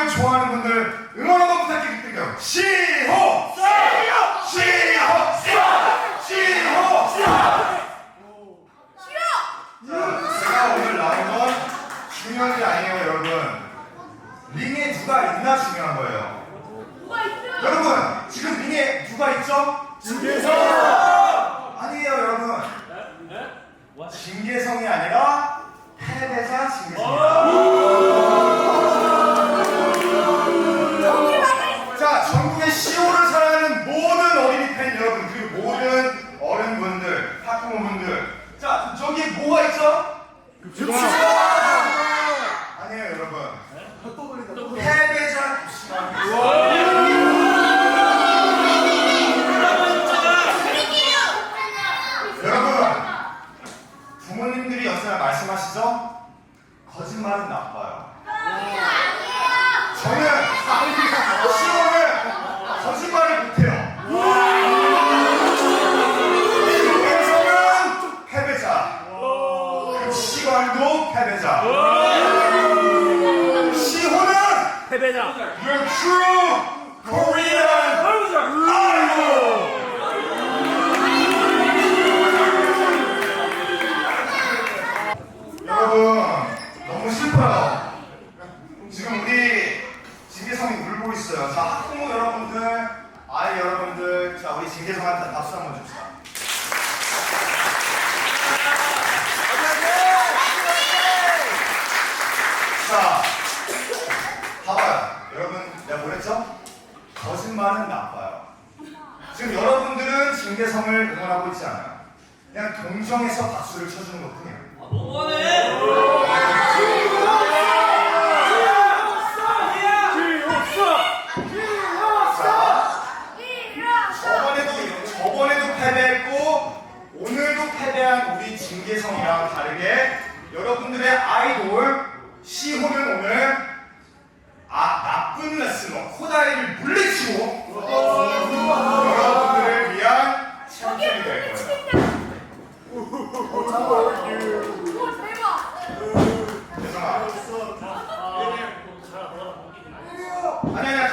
운동을 좋아하는 분들 응원 한번 부탁드릴게요. 시호! 시호! 시호! 시호! 시호! 싫어! 제가 오늘 나온 건 중요한 게 아니에요, 여러분. 링에 누가 있나 중요한 거예요. 누가 있어요? 여러분, 지금 링에 누가 있죠? 진계성! 아니에요, 여러분. 진계성이 아니라 패배사 진계성. 아니에요 여러분. 패배자 급식왕 여러분 부모님들이 연세나 말씀하시죠? 거짓말은 나빠요. 저는 시험을 The true Korean idol 여러분 너무 슬퍼요. 지금 우리 징계성이 울고 있어요. 자 학부모 여러분들, 아이 여러분들, 자 우리 징계성한테 박수 한번 줍시다. 자, 봐봐요. 여러분 내가 뭐랬죠? 거짓말은 나빠요. 지금 여러분들은 징계성을 응원하고 있지 않아요. 그냥 동정에서 박수를 쳐주는 것 뿐이에요. 저번에도 저번에도 패배했고 오늘도 패배한 우리 징계성이랑 다르게 여러분들의 아이돌 시호는 Ahora